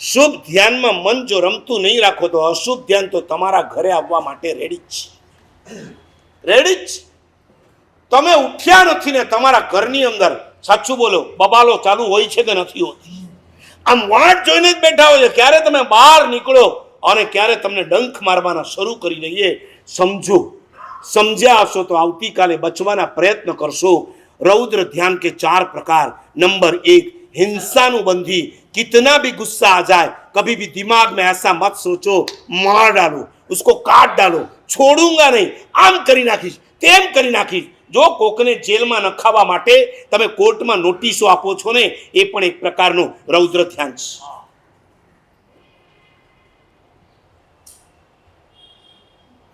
શુભ ધ્યાનમાં મન જો રમતું નહીં રાખો તો અશુભ ધ્યાન તો તમારા ઘરે આવવા માટે રેડી જ રેડી જ? તમે ઉઠ્યા નથી ને તમારા ઘરની અંદર, સાચું બોલો, બબાલો ચાલુ હોય છે કે નથી હોતી? આમ વાટ જોઈને જ બેઠા હોય ક્યારે તમે બહાર નીકળો અને ક્યારે તમને ડંખ મારવાના શરૂ કરી દઈએ? સમજો. સમજ્યા હશો તો આવતીકાલે બચવાના પ્રયત્ન કરશો. રૌદ્ર ધ્યાન કે ચાર પ્રકાર. નંબર એક હિંસાનું બંધી कितना भी गुस्सा आ जाए कभी भी दिमाग में ऐसा मत सोचो मार डालो उसको काट डालो છોડુંગા નહીં આમ કરી નાખીશ તેમ કરી નાખીશ જો કોકને જેલમાં નખાવા માટે તમે કોર્ટમાં નોટિસો આપો છો ને એ પણ એક પ્રકારનું રૌદ્ર ધ્યાન છે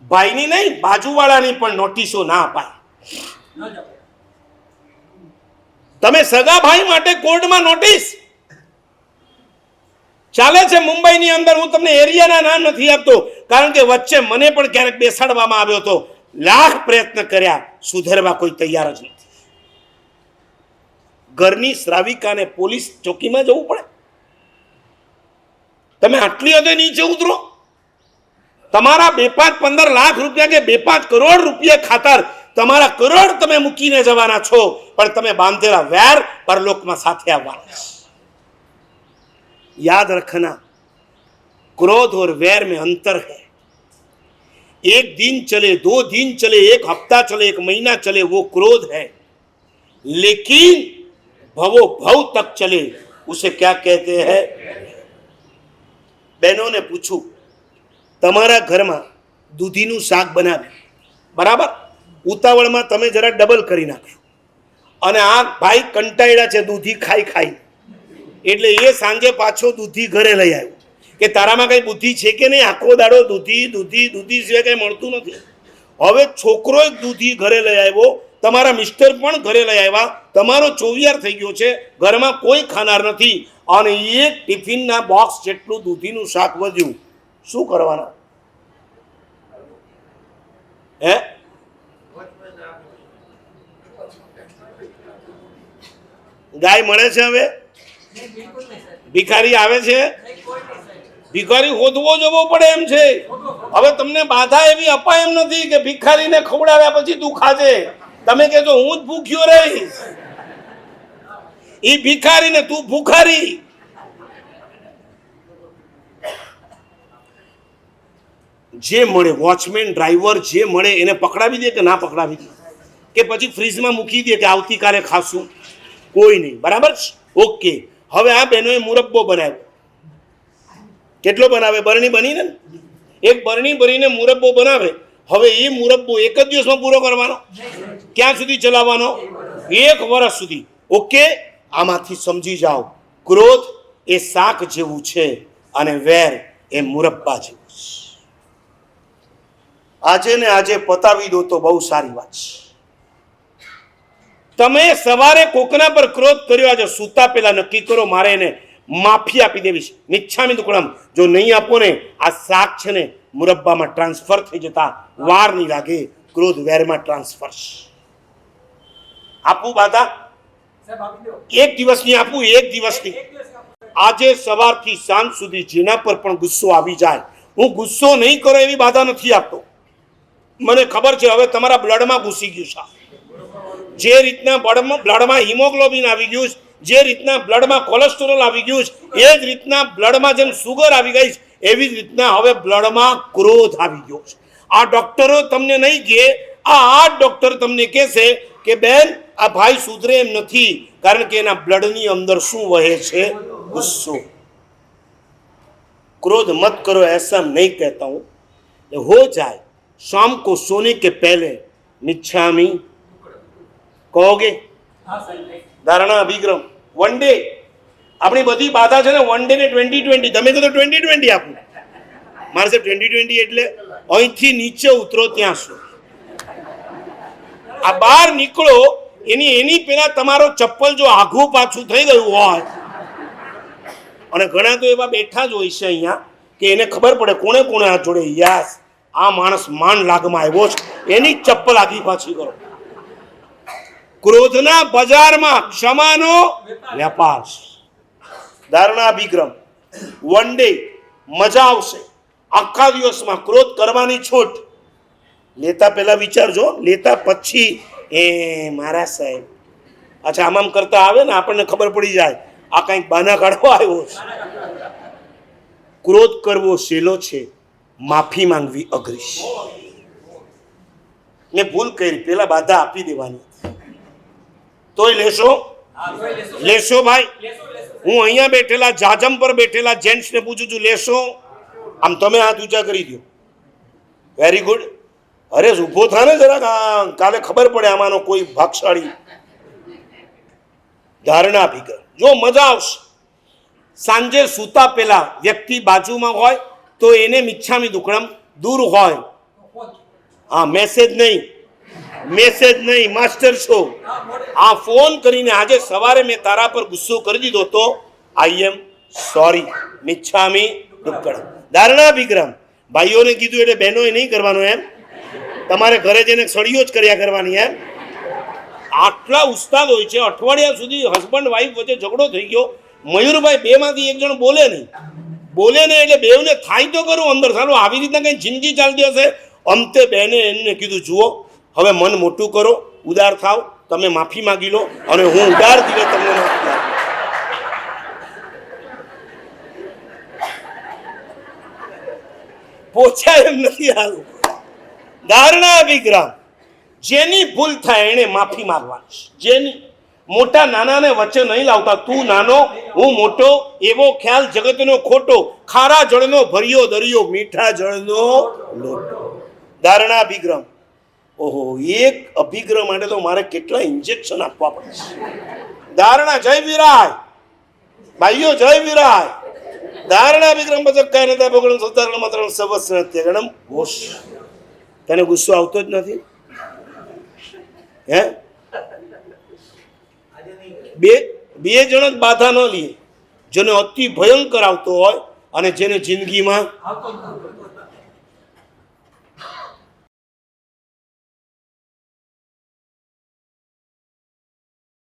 ભાઈની નહીં બાજુવાળાની પણ નોટિસો ના અપાય તમે સગા ભાઈ માટે કોર્ટમાં નોટિસ ચાલે છે મુંબઈની અંદર. હું તમને એરિયાના નામ નથી આપતો, કારણ કે વચ્ચે મને પણ ક્યારેક બેસાડવામાં આવ્યો હતો. લાખ પ્રયત્ન કર્યા, સુધરવા કોઈ તૈયાર જ નથી. ઘરની શ્રાવિકાને પોલીસ ચોકીમાં જવું પડે? તમે આટલી હદે નીચે ઉતરો. તમારા બે પાંચ પંદર લાખ રૂપિયા કે બે પાંચ કરોડ રૂપિયા ખાતર તમારા કરોડ તમે મૂકીને જવાના છો. પણ તમે બાંધેલા વેર પરલોકમાં સાથે આવવાના याद रखना क्रोध और वैर में अंतर है एक दिन चले दो दिन चले एक हफ्ता चले एक महीना चले वो क्रोध है लेकिन भवो भव तक चले उसे क्या कहते हैं બહેનોને ને પૂછું તમારા ઘરમાં દૂધીનું શાક બનાવ્યું બરાબર ઉતાવળમાં તમે જરા ડબલ કરી નાખ્યું અને આ ભાઈ કંટાળ્યા છે દૂધી ખાઈ ખાઈ એટલે એ સાંજે પાછો દૂધી ઘરે લઈ આવ્યો. કે તારામાં કંઈ બુદ્ધિ છે કે નહીં? આખો દાડો દૂધી દૂધી દૂધી સિવાય કંઈ મળતું નથી. હવે છોકરો એક દૂધી ઘરે લઈ આવ્યો. તમારા મિસ્ટર પણ ઘરે લઈ આવ્યા. તમારો ચોવિયાર થઈ ગયો છે. ઘરમાં કોઈ ખાનાર નથી. અને એક ટિફિનના બોક્સ જેટલું દૂધીનું શાક વધ્યું. શું કરવાના? હે? ગાય મળે છે હવે? ભિખારી આવે છે? ભિખારી હોદવો જવો પડે એમ છે. હવે તમને બાધા એવી અપાય એમ નથી કે ભિખારીને ખવડાવ્યા પછી તું ખાજે. તમે કહેજો, હું જ ભૂખ્યો રહીશ. એ ભિખારીને તું ભૂખારી. જે મળે વોચમેન ડ્રાઈવર જે મળે, એને પકડાવી દે કે ના પકડાવી દે? કે પછી ફ્રીજમાં મૂકી દે કે આવતીકાલે ખાશું? કોઈ નહીં. બરાબર ઓકે હવે આ બહેનોએ મુરબ્બો બનાવ્યો. કેટલો બનાવે? બરણી બનીને એક બરણી ભરીને મુરબ્બો બનાવે. હવે એ મુરબ્બો એક જ દિવસમાં પૂરો કરવાનો? ક્યાં સુધી ચલાવવાનો? એક વર્ષ સુધી. ઓકે, આમાંથી સમજી જાઓ. ક્રોધ એ શાક જેવું છે અને વેર એ મુરબ્બા જેવું છે. આજે ને આજે પતાવી દો તો બહુ સારી વાત છે. તમે સવારે કોકના પર ક્રોધ કર્યો આજે સૂતા પહેલા નક્કી કરો મારે એને માફી આપી દેવી છે. મિચ્છામી દુકડમ જો નહીં આપો ને આ શાક છે ને મુરબ્બામાં ટ્રાન્સફર થઈ જતા વાર નહીં લાગે ક્રોધ વેરમાં ટ્રાન્સફર છે. આપું બાધા? એક દિવસની આપું એક દિવસની આજે સવારથી સાંજ સુધી જેના પર પણ ગુસ્સો આવી જાય. હું ગુસ્સો નહીં કરો એવી બાધા નથી આપતો. મને ખબર છે હવે તમારા બ્લડમાં ઘૂસી ગયું છે. જે રીતના બ્લડમાં બ્લડમાં હિમોગ્લોબિન આવી ગયું છે જે રીતના બ્લડમાં કોલેસ્ટેરોલ આવી ગયું છે એ જ રીતના બ્લડમાં જેમ સુગર આવી ગઈ છે એવી જ રીતના હવે બ્લડમાં ક્રોધ આવી ગયો છે આ ડોક્ટરો તમને નહીં કહે આ આ ડોક્ટર તમને કહેશે કે બેન આ ભાઈ સુધરે એમ નથી કારણ કે એના બ્લડની અંદર શું વહે છે ગુસ્સો क्रोध मत करो ऐसा नहीं कहता हूं ये हो जाए शाम को सोने के पहले मिच्छामी કહોગે ધારણા અભિક્રમ. વન ડે આપણી બધી બાધા છે ને વન ડે ને ટ્વેન્ટી ટ્વેન્ટી તમે કહો તો ટ્વેન્ટી ટ્વેન્ટી આપું. મારે સાહેબ ટ્વેન્ટી ટ્વેન્ટી એટલે અહીંથી નીચે ઉતરો ત્યાં સુધી આ બહાર નીકળો એની એની પહેલા તમારો ચપ્પલ જો આઘું પાછું થઈ ગયું હોય અને ઘણા તો એવા બેઠા જ હોય છે અહીંયા કે એને ખબર પડે કોણે કોણે હાથ જોડે યાસ આ માણસ માન લાગમાં આવ્યો છે. એની ચપ્પલ આગી પાછી કરો. ક્રોધના બજારમાં ક્ષમાનો વેપાર ધારણા અભિક્રમ વન ડે મજા આવશે. આખા દિવસમાં ક્રોધ કરવાની છૂટ. લેતા પહેલા વિચારજો, લેતા પછી એ મારા સાહેબ. અચ્છા, આમ આમ કરતા આવે ને, આપણને ખબર પડી જાય, આ કંઈક બાના કાઢવા આવ્યો છે. ક્રોધ કરવો સહેલો છે, માફી માંગવી અઘરી મેં ભૂલ કરી પેલા બાધા આપી દેવાની. તોય લેશો? લેશો. ભાઈ? હું અહીંયા બેઠેલા જાજમ પર બેઠેલા જેન્ટ્સને પૂછું છું લેશો? આમ તમે હાથ ઊંચા કરી દો. વેરી ગુડ અરે ઊભો થા ને જરાક. કાલે ખબર પડે આમાંનો કોઈ ભાગશાળી. ધારણા ભીગર. જો મજા આવશે. સાંજે સૂતા પહેલા વ્યક્તિ બાજુમાં હોય તો એને મિચ્છામી દુકડમ દૂર હોય. હા મેસેજ નહીં. મેસેજ નહીં, માસ્ટર શો આ ફોન કરીને આજે સવારે મેં તારા પર ગુસ્સો કરી દીધો તો આઈ એમ સોરી મિચ્છામી દુક્કડ. ધારણા વિક્રમ, ભાઈઓને કીધું એટલે બહેનોએ નહીં કરવાનું એમ. તમારે ઘરે જઈને સળીઓ જ કર્યા કરવાની એમ. આટલા ઉસ્તાદ હોય છે, અઠવાડિયા સુધી હસબન્ડ વાઈફ વચ્ચે ઝઘડો થઈ ગયો. મયુરભાઈ બેમાંથી એક જણ બોલે નહીં. બોલે નહીં એટલે બેવને થાય તો કરું અંદર. સારું આવી રીતના કંઈ જિંદગી ચાલતી હશે? અંતે બેને એમને કીધું, જુઓ હવે મન મોટું કરો, ઉદાર થાવ, તમે માફી માગી લો અને હું ઉદાર દિલે તમને માફી. પોછાય એમ નથી આવ્યું ધારણા વિગ્રહ, જેની ભૂલ થાય એને માફી માગવાની. જેની? મોટા નાનાને વચ્ચે નહીં લાવતા. તું નાનો, હું મોટો, એવો ખ્યાલ જગતનો ખોટો, ખારા જળનો ભર્યો દરિયો, મીઠા જળનો લોટો. ધારણા અભિગ્રહ ઓહો, એક અભિગ્રહ માટે તો મારે કેટલા ઇન્જેક્શન આપવા પડશે ધારણા જય વિરાય. ભાઈઓ, જય વિરાય. ધારણા વિક્રમ બચક્કા નતા પગડમ સત્તારણ માત્ર સવસ ત્યગણમ ઘોષ તને ગુસ્સો આવતો જ નથી? હે? બે બે જણ જ બાધા ન લે, જેને અતિ ભયંકર આવતો હોય અને જેને જિંદગીમાં